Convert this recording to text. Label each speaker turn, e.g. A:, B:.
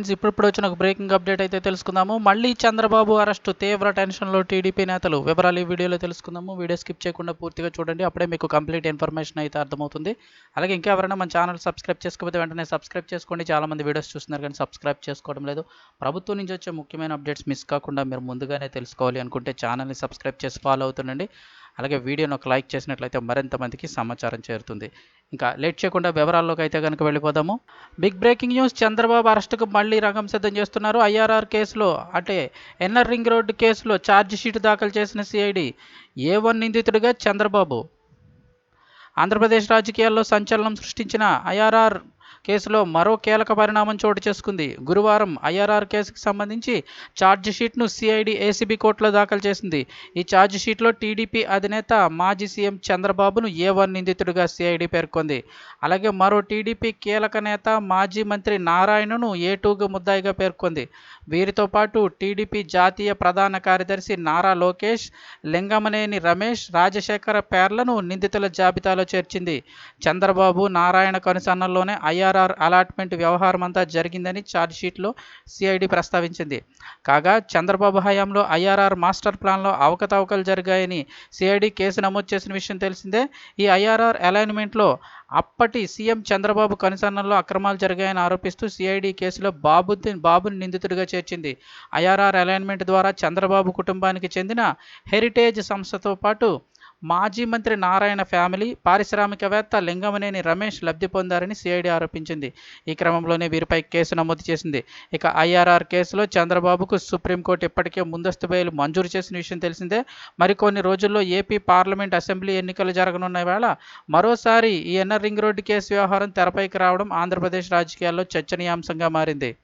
A: Friends ఇప్పుడు వచ్చిన ఒక బ్రేకింగ్ అప్డేట్ అయితే తెలుసుకుందాము. మళ్ళీ చంద్రబాబు అరెస్టు తీవ్ర టెన్షన్లో టీడీపీ నేతలు. వివరాలు ఈ వీడియోలో తెలుసుకుందాము. వీడియో స్కిప్ చేయకుండా పూర్తిగా చూడండి. అప్పుడే మీకు కంప్లీట్ ఇన్ఫర్మేషన్ అయితే అర్థమవుతుంది. అలాగే ఇంకా ఎవరైనా మన ఛానల్ సబ్స్క్రైబ్ చేసుకోకపోతే వెంటనే సబ్స్క్రైబ్ చేసుకోండి. చాలా మంది వీడియోస్ చూస్తున్నారు కానీ సబ్స్క్రైబ్ చేసుకోవడం లేదు. ప్రభుత్వం నుంచి వచ్చే ముఖ్యమైన అప్డేట్స్ మిస్ కాకుండా మీరు ముందుగానే తెలుసుకోవాలి అనుకుంటే ఛానల్ని సబ్స్క్రైబ్ చేసి ఫాలో అవుతుండండి. అలాగే వీడియోను ఒక లైక్ చేసినట్లయితే మరింత మందికి సమాచారం చేరుతుంది. ఇంకా లేట్ చేయకుండా వివరాల్లోకి అయితే కనుక వెళ్ళిపోదాము. బిగ్ బ్రేకింగ్ న్యూస్ చంద్రబాబు అరెస్టుకు మళ్ళీ రంగం సిద్ధం చేస్తున్నారు ఐఆర్ఆర్ కేసులో. అంటే ఎన్ఆర్ రింగ్ రోడ్డు కేసులో ఛార్జ్ షీట్ దాఖలు చేసిన సిఐడి ఏ వన్ నిందితుడిగా చంద్రబాబు. ఆంధ్రప్రదేశ్ రాజకీయాల్లో సంచలనం సృష్టించిన ఐఆర్ఆర్ కేసులో మరో కీలక పరిణామం చోటు చేసుకుంది. గురువారం ఐఆర్ఆర్ కేసుకు సంబంధించి ఛార్జ్ షీట్ను సిఐడి ఏసీబీ కోర్టులో దాఖలు చేసింది. ఈ ఛార్జ్ షీట్లో టీడీపీ అధినేత మాజీ సీఎం చంద్రబాబును ఏ వన్ నిందితుడిగా సిఐడి పేర్కొంది. అలాగే మరో టీడీపీ కీలక నేత మాజీ మంత్రి నారాయణను ఏ టూగా ముద్దాయిగా పేర్కొంది. వీరితో పాటు టీడీపీ జాతీయ ప్రధాన కార్యదర్శి నారా లోకేష్ లింగమనేని రమేష్ రాజశేఖర పేర్లను నిందితుల జాబితాలో చేర్చింది. చంద్రబాబు నారాయణ కనుసన్నల్లోనే ఐఆర్ఆర్ అలాట్మెంట్ వ్యవహారం అంతా జరిగిందని ఛార్జ్షీట్లో సిఐడి ప్రస్తావించింది. కాగా చంద్రబాబు హయాంలో ఐఆర్ఆర్ మాస్టర్ ప్లాన్లో అవకతవకలు జరిగాయని సిఐడి కేసు నమోదు చేసిన విషయం తెలిసిందే. ఈ ఐఆర్ఆర్ అలైన్మెంట్లో అప్పటి సీఎం చంద్రబాబు కనుసన్నల్లో అక్రమాలు జరిగాయని ఆరోపిస్తూ సిఐడి కేసులో బాబుద్దీన్ బాబుని నిందితుడిగా చేర్చింది. ఐఆర్ఆర్ అలైన్మెంట్ ద్వారా చంద్రబాబు కుటుంబానికి చెందిన హెరిటేజ్ సంస్థతో పాటు మాజీ మంత్రి నారాయణ ఫ్యామిలీ పారిశ్రామికవేత్త లింగమనేని రమేష్ లబ్ధి పొందారని సిఐడి ఆరోపించింది. ఈ క్రమంలోనే వీరిపై కేసు నమోదు చేసింది. ఇక ఐఆర్ఆర్ కేసులో చంద్రబాబుకు సుప్రీంకోర్టు ఇప్పటికే ముందస్తు బెయిల్ మంజూరు చేసిన విషయం తెలిసిందే. మరికొన్ని రోజుల్లో ఏపీ పార్లమెంట్ అసెంబ్లీ ఎన్నికలు జరగనున్న వేళ మరోసారి ఈ ఎన్ఆర్ రింగ్ రోడ్డు కేసు వ్యవహారం తెరపైకి రావడం ఆంధ్రప్రదేశ్ రాజకీయాల్లో చర్చనీయాంశంగా మారింది.